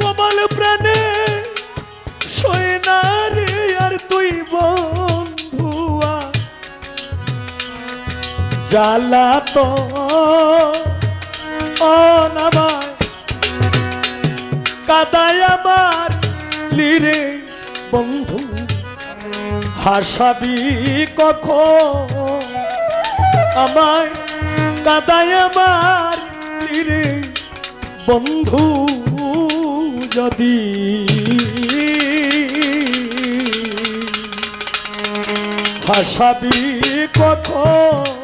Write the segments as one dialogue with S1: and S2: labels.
S1: কমল প্রাণে আর তুই বন্ধুয়া জ্বালা তো অনামায় কাদায় আমার লিরে বন্ধু, হাসাবি কখন? আমায় কাদায় আমার লিরে বন্ধু যদি হাসাবি কখন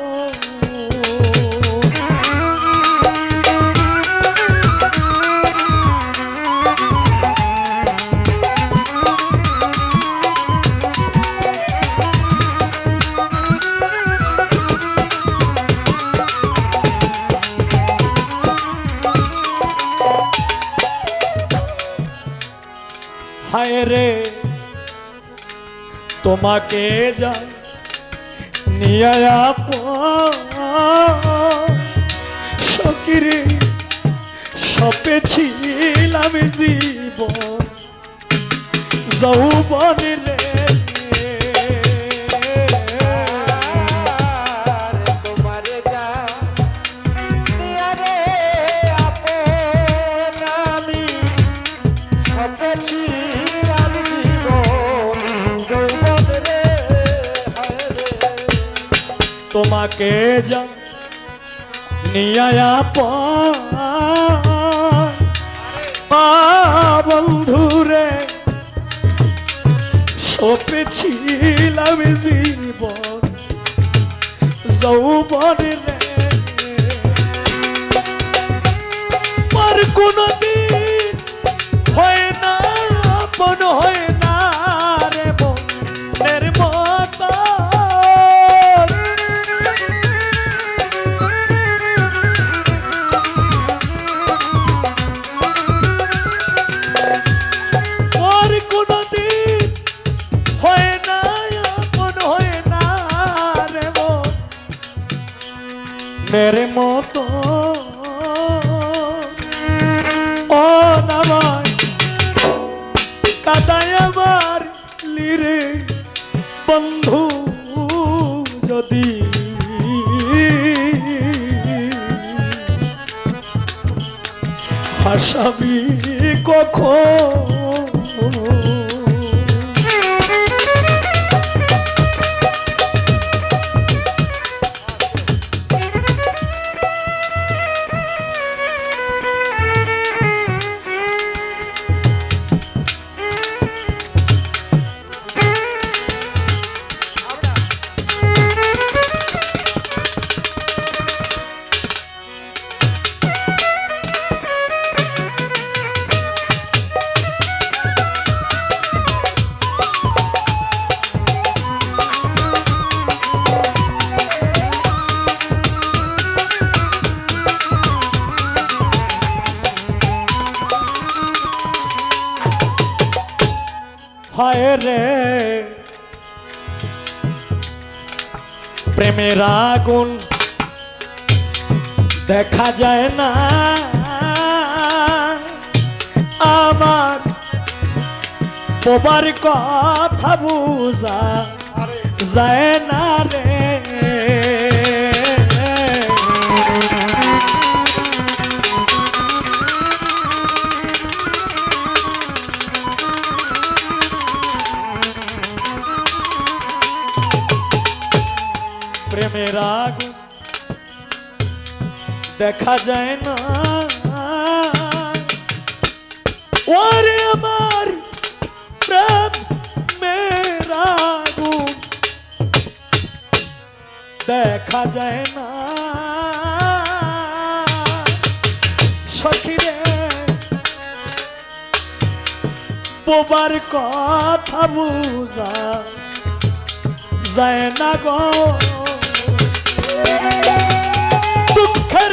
S1: হায় রে। তোমাকে যা নিয়ে সকিরে সপেছিলাম জীবন। যৌবন তোমাকে যা নিয়ে বন্ধুরে সপেছিলাম জীবন যৌবন মনের মতো। ও নামায় কাদায় আমার লিরে। বন্ধু যদি হাসাবি কখন? হায় রে। প্রেমের আগুন দেখা যায় না। আমার বোবার কথা বুঝা যায় না রে। দেখা যায় না। ওরে আমার প্রেমের আগুন দেখা যায় না। সখিরে, বোবার কথা বুঝা যায় না গো। দুঃখের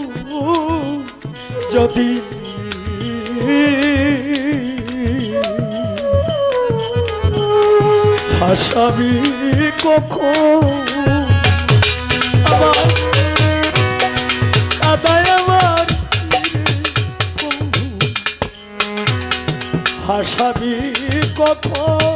S1: যদি হাসাবি কখন? আমার হাসাবি কখন?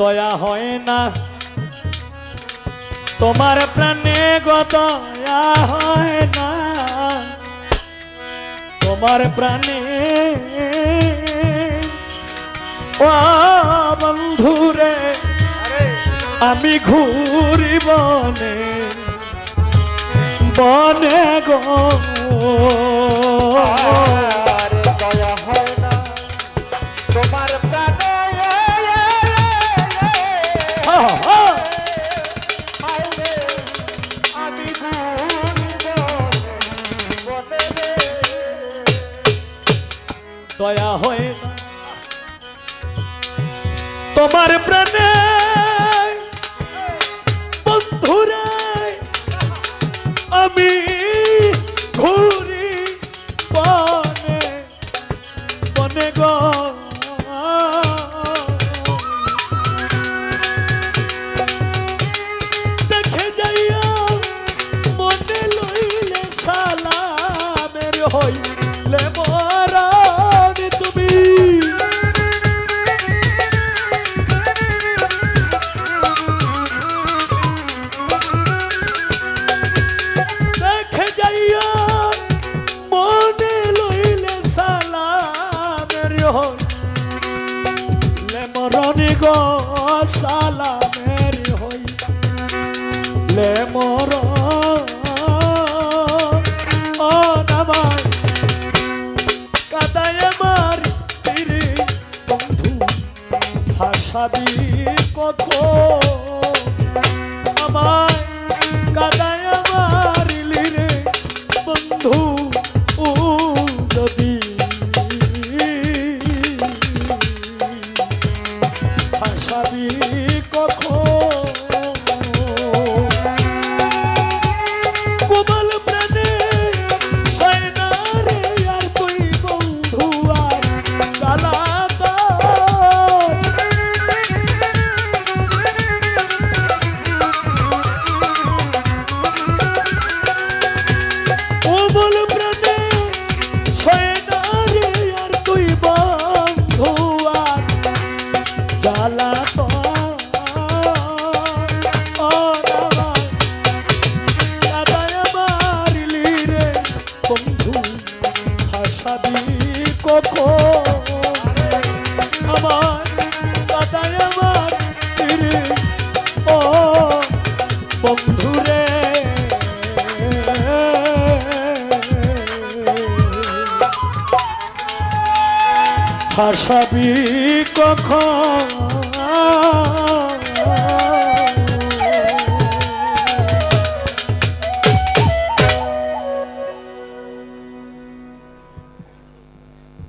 S1: দয়া হয় না। তোমার প্রাণে গো দয়া হয় না। তোমার প্রাণে ও বন্ধুরে আমি ঘুরি বনে বনে গো।
S2: দয়া হয়ে তোমার প্রাণে
S1: বন্ধুরে আমি ঘুরি বনে বনে গো। লে মর। ও নামাই কাদায় আমার তীরে বন্ধু কত? কাদায় আমার লিরে বন্ধু ও হাসাবি কখন?